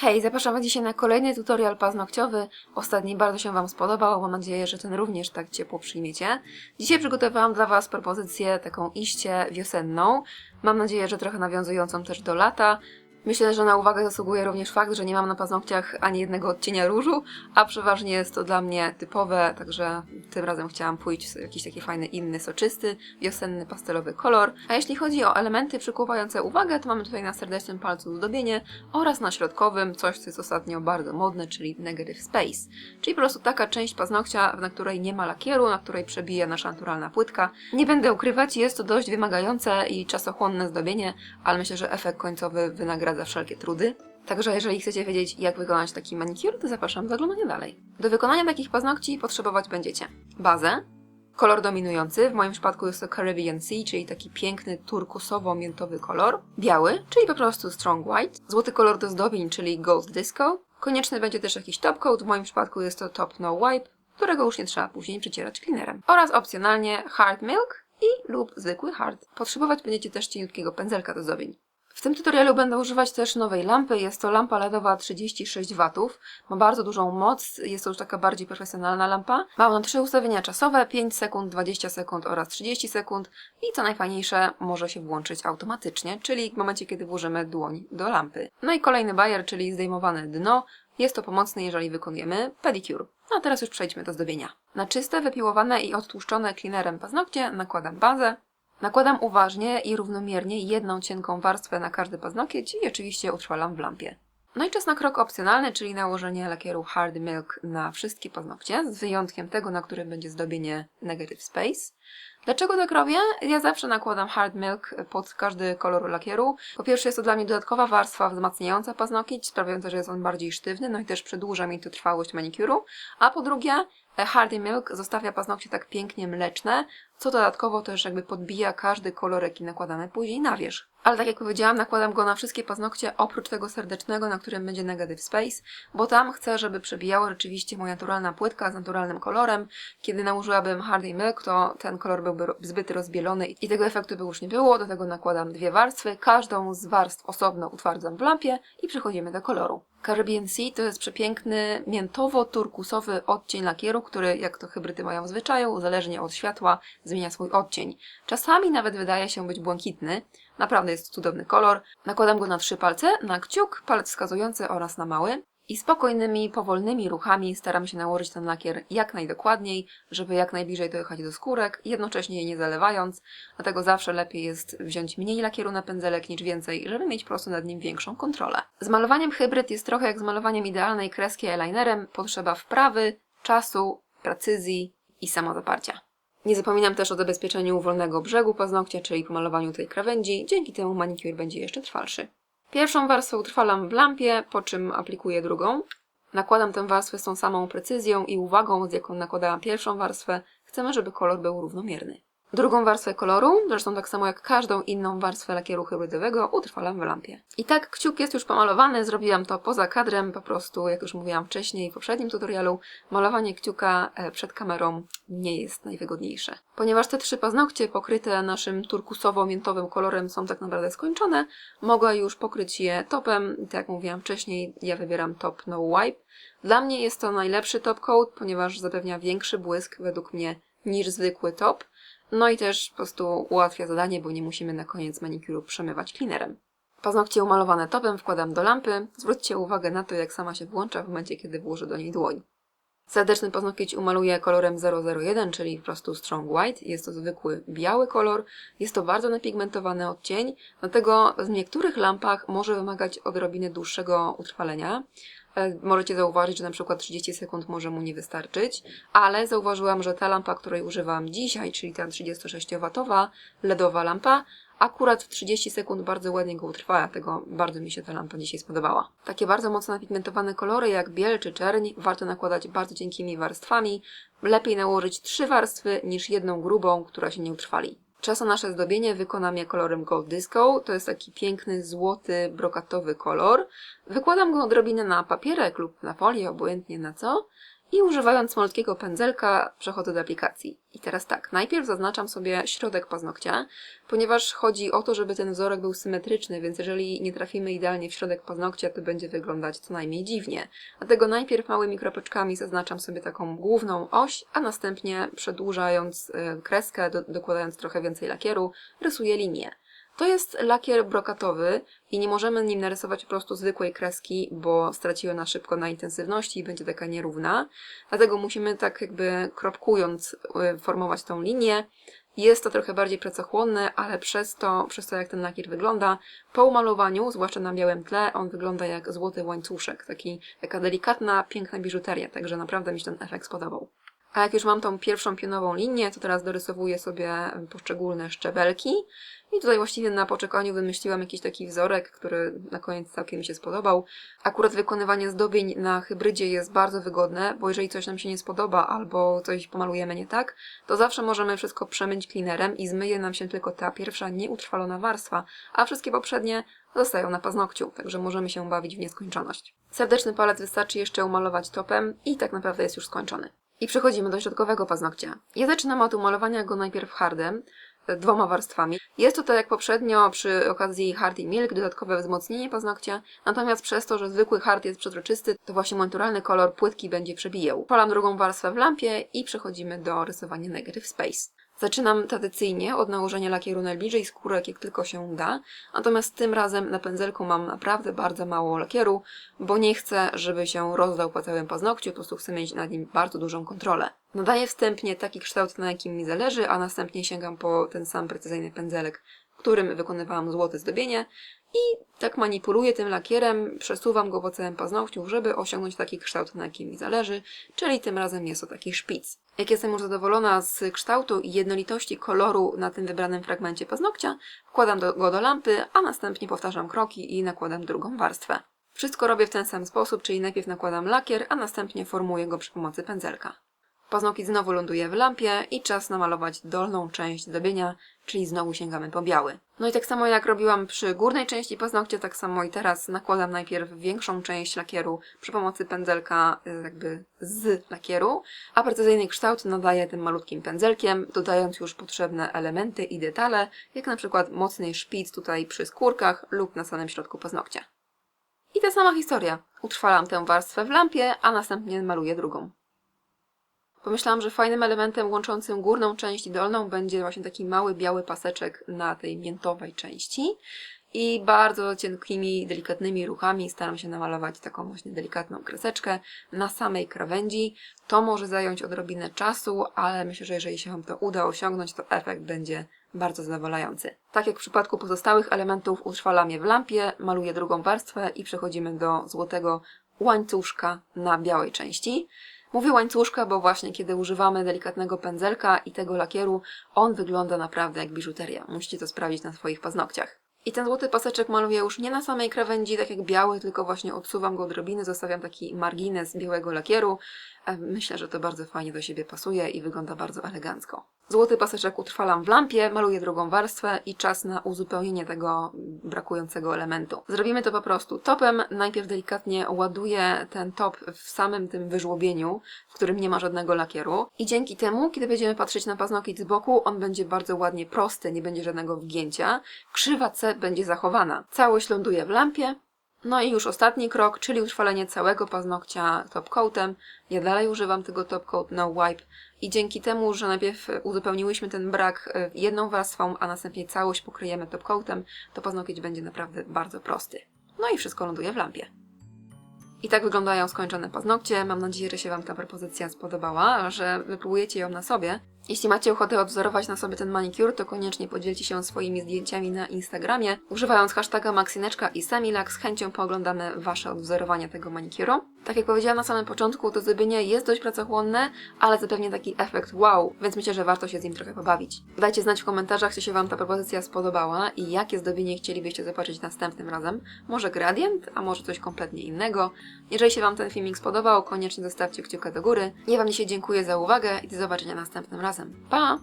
Hej, zapraszam Was dzisiaj na kolejny tutorial paznokciowy. Ostatni bardzo się Wam spodobał, mam nadzieję, że ten również tak ciepło przyjmiecie. Dzisiaj przygotowałam dla Was propozycję taką iście wiosenną. Mam nadzieję, że trochę nawiązującą też do lata. Myślę, że na uwagę zasługuje również fakt, że nie mam na paznokciach ani jednego odcienia różu, a przeważnie jest to dla mnie typowe, także tym razem chciałam pójść w jakiś taki fajny, inny, soczysty, wiosenny, pastelowy kolor. A jeśli chodzi o elementy przykuwające uwagę, to mamy tutaj na serdecznym palcu zdobienie oraz na środkowym coś, co jest ostatnio bardzo modne, czyli negative space. Czyli po prostu taka część paznokcia, na której nie ma lakieru, na której przebija nasza naturalna płytka. Nie będę ukrywać, jest to dość wymagające i czasochłonne zdobienie, ale myślę, że efekt końcowy wynagradza wszelkie trudy. Także jeżeli chcecie wiedzieć, jak wykonać taki manicure, to zapraszam do oglądania dalej. Do wykonania takich paznokci potrzebować będziecie bazę, kolor dominujący, w moim przypadku jest to Caribbean Sea, czyli taki piękny turkusowo-miętowy kolor, biały, czyli po prostu strong white, złoty kolor do zdobień, czyli gold disco, konieczny będzie też jakiś top coat, w moim przypadku jest to top no wipe, którego już nie trzeba później przecierać cleanerem. Oraz opcjonalnie hard milk i lub zwykły hard. Potrzebować będziecie też cieniutkiego pędzelka do zdobień. W tym tutorialu będę używać też nowej lampy. Jest to lampa LEDowa 36 W. Ma bardzo dużą moc. Jest to już taka bardziej profesjonalna lampa. Ma ona trzy ustawienia czasowe: 5 sekund, 20 sekund oraz 30 sekund. I co najfajniejsze, może się włączyć automatycznie, czyli w momencie, kiedy włożymy dłoń do lampy. No i kolejny bajer, czyli zdejmowane dno. Jest to pomocne, jeżeli wykonujemy pedicure. No a teraz już przejdźmy do zdobienia. Na czyste, wypiłowane i odtłuszczone cleanerem paznokcie nakładam bazę, Nakładam uważnie i równomiernie jedną cienką warstwę na każdy paznokieć i oczywiście utrwalam w lampie. No i czas na krok opcjonalny, czyli nałożenie lakieru Hard Milk na wszystkie paznokcie, z wyjątkiem tego, na którym będzie zdobienie Negative Space. Dlaczego tak robię? Ja zawsze nakładam hard milk pod każdy kolor lakieru. Po pierwsze jest to dla mnie dodatkowa warstwa wzmacniająca paznokieć, sprawiająca, że jest on bardziej sztywny, no i też przedłuża mi to trwałość manikuru. A po drugie, hardy milk zostawia paznokcie tak pięknie mleczne, co dodatkowo też jakby podbija każdy kolor, jaki nakładamy później na wierzch. Ale tak jak powiedziałam, nakładam go na wszystkie paznokcie, oprócz tego serdecznego, na którym będzie Negative Space, bo tam chcę, żeby przebijało rzeczywiście moja naturalna płytka z naturalnym kolorem. Kiedy nałożyłabym Hardy Milk, to ten kolor byłby zbyt rozbielony i tego efektu by już nie było. Do tego nakładam dwie warstwy, każdą z warstw osobno utwardzam w lampie i przechodzimy do koloru. Caribbean Sea to jest przepiękny, miętowo-turkusowy odcień lakieru, który, jak to hybrydy mają w zwyczaju, zależnie od światła, zmienia swój odcień. Czasami nawet wydaje się być błękitny. Naprawdę jest cudowny kolor. Nakładam go na trzy palce, na kciuk, palec wskazujący oraz na mały. I spokojnymi, powolnymi ruchami staram się nałożyć ten lakier jak najdokładniej, żeby jak najbliżej dojechać do skórek, jednocześnie je nie zalewając. Dlatego zawsze lepiej jest wziąć mniej lakieru na pędzelek niż więcej, żeby mieć po prostu nad nim większą kontrolę. Z malowaniem hybryd jest trochę jak z malowaniem idealnej kreski eyelinerem. Potrzeba wprawy, czasu, precyzji i samozaparcia. Nie zapominam też o zabezpieczeniu wolnego brzegu paznokcia, czyli pomalowaniu tej krawędzi. Dzięki temu manicure będzie jeszcze trwalszy. Pierwszą warstwę utrwalam w lampie, po czym aplikuję drugą. Nakładam tę warstwę z tą samą precyzją i uwagą, z jaką nakładałam pierwszą warstwę. Chcemy, żeby kolor był równomierny. Drugą warstwę koloru, zresztą tak samo jak każdą inną warstwę lakieru hybrydowego, utrwalam w lampie. I tak kciuk jest już pomalowany, zrobiłam to poza kadrem, po prostu, jak już mówiłam wcześniej w poprzednim tutorialu, malowanie kciuka e, przed kamerą nie jest najwygodniejsze. Ponieważ te trzy paznokcie pokryte naszym turkusowo-miętowym kolorem są tak naprawdę skończone, mogę już pokryć je topem, tak jak mówiłam wcześniej, ja wybieram top no wipe. Dla mnie jest to najlepszy top coat, ponieważ zapewnia większy błysk według mnie niż zwykły top. No i też po prostu ułatwia zadanie, bo nie musimy na koniec manikuru przemywać cleanerem. Paznokcie umalowane topem wkładam do lampy. Zwróćcie uwagę na to, jak sama się włącza w momencie, kiedy włożę do niej dłoń. Serdeczny paznokieć umaluję kolorem 001, czyli po prostu strong white. Jest to zwykły biały kolor. Jest to bardzo napigmentowany odcień, dlatego w niektórych lampach może wymagać odrobiny dłuższego utrwalenia. E, możecie zauważyć, że na przykład 30 sekund może mu nie wystarczyć, ale zauważyłam, że ta lampa, której używam dzisiaj, czyli ta 36W LEDowa lampa, akurat w 30 sekund bardzo ładnie go utrwala, tego bardzo mi się ta lampa dzisiaj spodobała. Takie bardzo mocno napigmentowane kolory jak biel czy czerń warto nakładać bardzo cienkimi warstwami. Lepiej nałożyć trzy warstwy niż jedną grubą, która się nie utrwali. Czas na nasze zdobienie wykonam je kolorem Gold Disco. To jest taki piękny, złoty, brokatowy kolor. Wykładam go odrobinę na papierek lub na folię, obojętnie na co. I używając malutkiego pędzelka przechodzę do aplikacji. I teraz tak, najpierw zaznaczam sobie środek paznokcia, ponieważ chodzi o to, żeby ten wzorek był symetryczny, więc jeżeli nie trafimy idealnie w środek paznokcia, to będzie wyglądać co najmniej dziwnie. Dlatego najpierw małymi kropeczkami zaznaczam sobie taką główną oś, a następnie przedłużając y, kreskę, do, dokładając trochę więcej lakieru, rysuję linię. To jest lakier brokatowy i nie możemy nim narysować po prostu zwykłej kreski, bo straci ona szybko na intensywności i będzie taka nierówna. Dlatego musimy tak jakby kropkując y, formować tą linię. Jest to trochę bardziej pracochłonne, ale przez to, przez to jak ten lakier wygląda, po umalowaniu, zwłaszcza na białym tle, on wygląda jak złoty łańcuszek, taki, taka delikatna, piękna biżuteria, także naprawdę mi się ten efekt spodobał. A jak już mam tą pierwszą pionową linię, to teraz dorysowuję sobie poszczególne szczebelki. I tutaj właściwie na poczekaniu wymyśliłam jakiś taki wzorek, który na koniec całkiem mi się spodobał. Akurat wykonywanie zdobień na hybrydzie jest bardzo wygodne, bo jeżeli coś nam się nie spodoba albo coś pomalujemy nie tak, to zawsze możemy wszystko przemyć cleanerem i zmyje nam się tylko ta pierwsza nieutrwalona warstwa, a wszystkie poprzednie zostają na paznokciu, także możemy się bawić w nieskończoność. Serdeczny palec wystarczy jeszcze umalować topem i tak naprawdę jest już skończony. I przechodzimy do środkowego paznokcia. Ja zaczynam od umalowania go najpierw hardem, e, dwoma warstwami. Jest to tak jak poprzednio przy okazji Hardy Milk, dodatkowe wzmocnienie paznokcia, natomiast przez to, że zwykły hard jest przezroczysty, to właśnie naturalny kolor płytki będzie przebijał. Polam drugą warstwę w lampie i przechodzimy do rysowania Negative Space. Zaczynam tradycyjnie od nałożenia lakieru najbliżej skórek, jak tylko się da, natomiast tym razem na pędzelku mam naprawdę bardzo mało lakieru, bo nie chcę, żeby się rozdał po całym paznokciu, po prostu chcę mieć nad nim bardzo dużą kontrolę. Nadaję wstępnie taki kształt, na jakim mi zależy, a następnie sięgam po ten sam precyzyjny pędzelek, którym wykonywałam złote zdobienie i tak manipuluję tym lakierem, przesuwam go po całym paznokciu, żeby osiągnąć taki kształt, na jakim mi zależy, czyli tym razem jest to taki szpic. Jak jestem już zadowolona z kształtu i jednolitości koloru na tym wybranym fragmencie paznokcia, wkładam go do lampy, a następnie powtarzam kroki i nakładam drugą warstwę. Wszystko robię w ten sam sposób, czyli najpierw nakładam lakier, a następnie formuję go przy pomocy pędzelka. Paznokieć znowu ląduje w lampie i czas namalować dolną część zdobienia, czyli znowu sięgamy po biały. No i tak samo jak robiłam przy górnej części paznokcia, tak samo i teraz nakładam najpierw większą część lakieru przy pomocy pędzelka y, jakby z lakieru, a precyzyjny kształt nadaję tym malutkim pędzelkiem, dodając już potrzebne elementy i detale, jak na przykład mocny szpic tutaj przy skórkach lub na samym środku paznokcia. I ta sama historia. Utrwalam tę warstwę w lampie, a następnie maluję drugą. Pomyślałam, że fajnym elementem łączącym górną część i dolną będzie właśnie taki mały biały paseczek na tej miętowej części. I bardzo cienkimi, delikatnymi ruchami staram się namalować taką właśnie delikatną kreseczkę na samej krawędzi. To może zająć odrobinę czasu, ale myślę, że jeżeli się Wam to uda osiągnąć, to efekt będzie bardzo zadowalający. Tak jak w przypadku pozostałych elementów utrwalam je w lampie, maluję drugą warstwę i przechodzimy do złotego łańcuszka na białej części. Mówię łańcuszka, bo właśnie kiedy używamy delikatnego pędzelka i tego lakieru, on wygląda naprawdę jak biżuteria. Musicie to sprawdzić na swoich paznokciach. I ten złoty paseczek maluję już nie na samej krawędzi, tak jak biały, tylko właśnie odsuwam go odrobinę, zostawiam taki margines białego lakieru. E, myślę, że to bardzo fajnie do siebie pasuje i wygląda bardzo elegancko. Złoty paseczek utrwalam w lampie, maluję drugą warstwę i czas na uzupełnienie tego brakującego elementu. Zrobimy to po prostu topem. Najpierw delikatnie ładuję ten top w samym tym wyżłobieniu, w którym nie ma żadnego lakieru i dzięki temu, kiedy będziemy patrzeć na paznokieć z boku, on będzie bardzo ładnie prosty, nie będzie żadnego wgięcia. Krzywa C będzie zachowana. Całość ląduje w lampie, no i już ostatni krok, czyli utrwalenie całego paznokcia top coatem. Ja dalej używam tego top coat no wipe i dzięki temu, że najpierw uzupełniłyśmy ten brak jedną warstwą, a następnie całość pokryjemy top coatem, to paznokieć będzie naprawdę bardzo prosty. No i wszystko ląduje w lampie. I tak wyglądają skończone paznokcie. Mam nadzieję, że się Wam ta propozycja spodobała, że wypróbujecie ją na sobie. Jeśli macie ochotę odwzorować na sobie ten manicure, to koniecznie podzielcie się swoimi zdjęciami na Instagramie. Używając hashtaga Maxineczka i Samilak z chęcią pooglądamy Wasze odwzorowanie tego manicuru. Tak jak powiedziałam na samym początku, to zdobienie jest dość pracochłonne, ale zapewnia taki efekt wow, więc myślę, że warto się z nim trochę pobawić. Dajcie znać w komentarzach, czy się Wam ta propozycja spodobała i jakie zdobienie chcielibyście zobaczyć następnym razem. Może gradient, a może coś kompletnie innego. Jeżeli się Wam ten filmik spodobał, koniecznie zostawcie kciuka do góry. Ja Wam dzisiaj dziękuję za uwagę i do zobaczenia następnym razem. Pa!